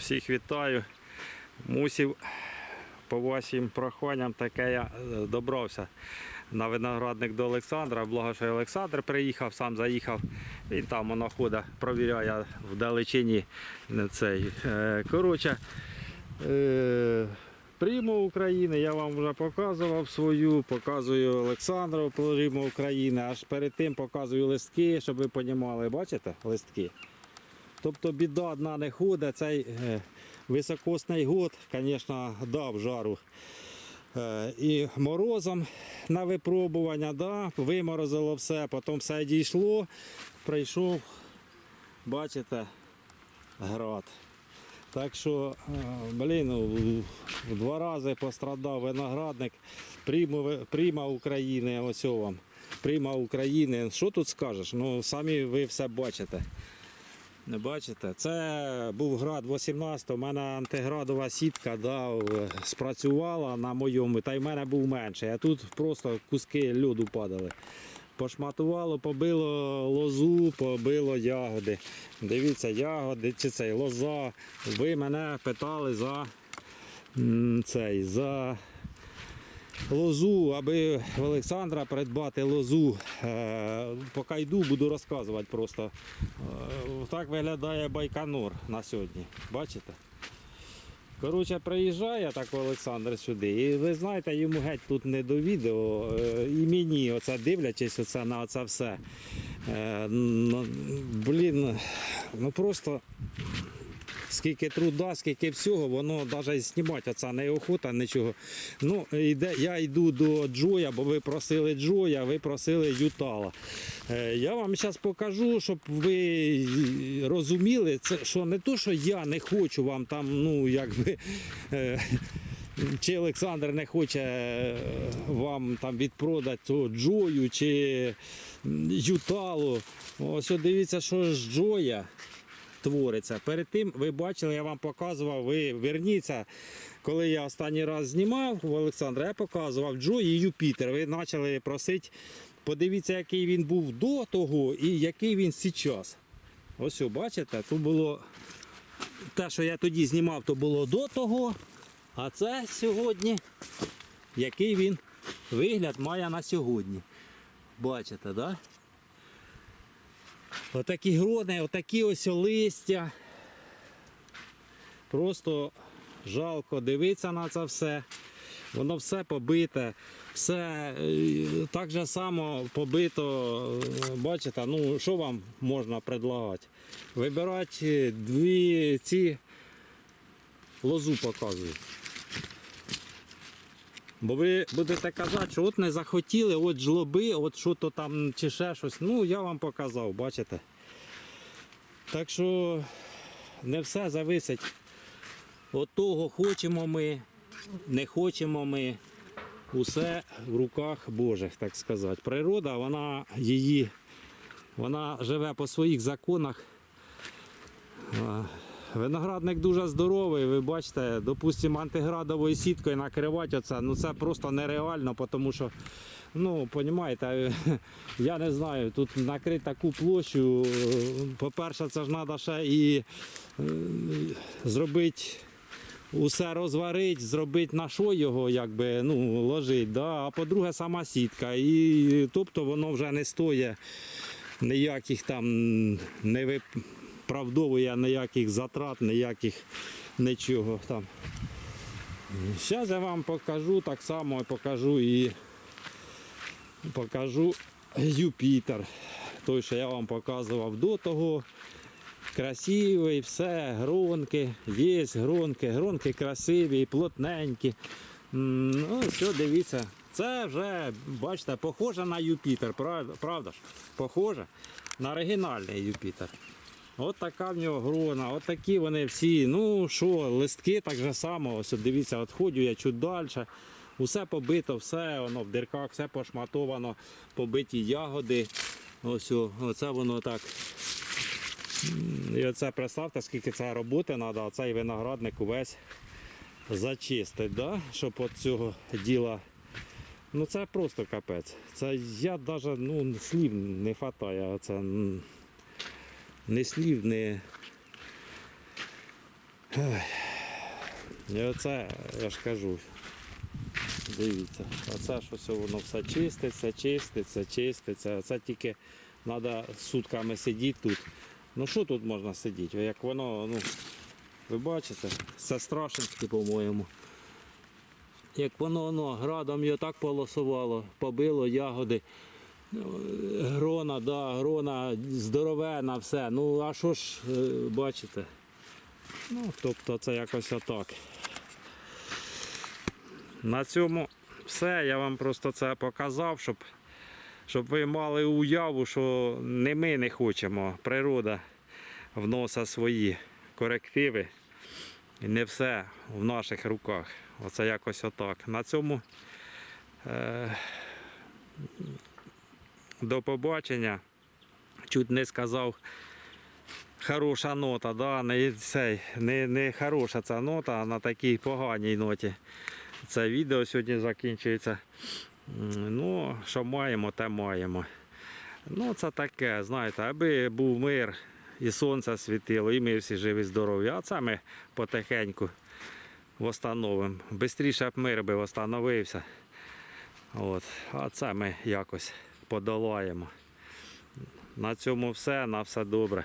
Всіх вітаю. Мусів по вашим проханням таке я е, добрався на виноградник до Олександра. Благо, що Олександр приїхав, сам заїхав. Він там воно провіряє в далечині е, цей. Е, Коротше, Прямо України я вам вже показував свою, показую Олександру Прямо України, аж перед тим показую листки, щоб ви розуміли, бачите листки? Тобто біда одна не ходить, цей е, високосний год, звісно, дав жару. Е, і морозом на випробування, да, виморозило все, потім все дійшло, прийшов, бачите, град. Так що, е, блін, два рази пострадав виноградник. Пріма України, ось вам. Пріма України. Що тут скажеш? Ну, самі ви все бачите. Бачите? Це був град 18 У мене антиградова сітка да, е, спрацювала на моєму, та й в мене був менший. А тут просто куски льоду падали. Пошматувало, побило лозу, побило ягоди. Дивіться, ягоди чи цей лоза. Ви мене питали за цей, за лозу, аби в Олександра придбати лозу. Е, поки йду, буду розказувати просто. Е, Так виглядає Байконур на сьогодні. Бачите? Коротше, приїжджає так Олександр сюди, і ви знаєте, йому геть тут не до відео. е, І мені, оце дивлячись оце на це все. Блін, ну просто скільки труда, скільки всього, воно навіть знімати оце неохота, нічого. Ну, йде, я йду до Джоя, бо ви просили Джоя, ви просили Ютала. Е, Я вам зараз покажу, щоб ви розуміли, це, що не то, що я не хочу вам там, ну, якби. е, Чи Олександр не хоче е, вам там відпродати Джою чи Юталу. Ось дивіться, що з Джоя твориться. Перед тим ви бачили, я вам показував, ви верніться. Коли я останній раз знімав у Олександра, я показував Джо і Юпітер. Ви почали просити, подивіться, який він був до того і який він зараз. Ось, бачите, тут було те, що я тоді знімав, то було до того. А це сьогодні, який він вигляд має на сьогодні. Бачите, так? Да? Отакі грони, отакі ось листя. Просто жалко дивитися на це все. Воно все побите, все е, так же само побито. е, Бачите, ну що вам можна предлагати? Вибирати дві ці лозу показую. Бо ви будете казати, що от не захотіли, от жлоби, от що то там чи ще щось. Ну, я вам показав, бачите. Так що не все зависить від того, хочемо ми, не хочемо ми. Усе в руках Божих, так сказати. Природа, вона її, вона живе по своїх законах. Виноградник дуже здоровий, ви бачите, допустимо, антиградовою сіткою накривати оце, ну це просто нереально, тому що, ну, розумієте, я не знаю, тут накрити таку площу, по-перше, це ж треба ще і е, зробити усе розварити, зробити на що його якби, ну, ложить, да? а по-друге, сама сітка. І, тобто воно вже не стоїть ніяких там не виправдовує ніяких затрат, ніяких нічого там. Зараз я вам покажу так само покажу і покажу Юпітер. Той, що я вам показував до того. Красивий, все, гронки, є гронки, гронки красиві, плотненькі. Ну, все, дивіться. Це вже, бачите, похоже на Юпітер, правда ж? Похоже на оригінальний Юпітер. От така в нього грона, от такі вони всі. Ну що, листки так же само. Ось дивіться, от я чуть далі. Усе побито, все воно в дирках, все пошматовано, побиті ягоди. Ось оце воно так. І оце представте, скільки це роботи треба, оцей виноградник увесь зачистити, да? щоб от цього діла. Ну це просто капець. Це я навіть ну, слів не вистачає. Це не слів, не. І оце, я ж кажу, дивіться, оце що все воно все чиститься, чиститься, чиститься. Оце тільки треба сутками сидіти тут. Ну що тут можна сидіти? Як воно, ну, ви бачите, це страшенське, по-моєму. Як воно, воно градом його так полосувало, побило ягоди. Грона, да, грона здоровена, все. Ну, а що ж, е, бачите? Ну, тобто це якось отак. На цьому все. Я вам просто це показав, щоб, щоб ви мали уяву, що не ми не хочемо. Природа вносить свої корективи. І не все в наших руках. Оце якось отак. На цьому е, до побачення. Чуть не сказав хороша нота, да, не, цей, не, не хороша ця нота, а на такій поганій ноті. Це відео сьогодні закінчується. Ну, що маємо, те маємо. Ну, це таке, знаєте, аби був мир і сонце світило, і ми всі живі, здорові. А це ми потихеньку встановимо. Бистріше б мир би встановився. От. А це ми якось подолаємо. На цьому все, на все добре.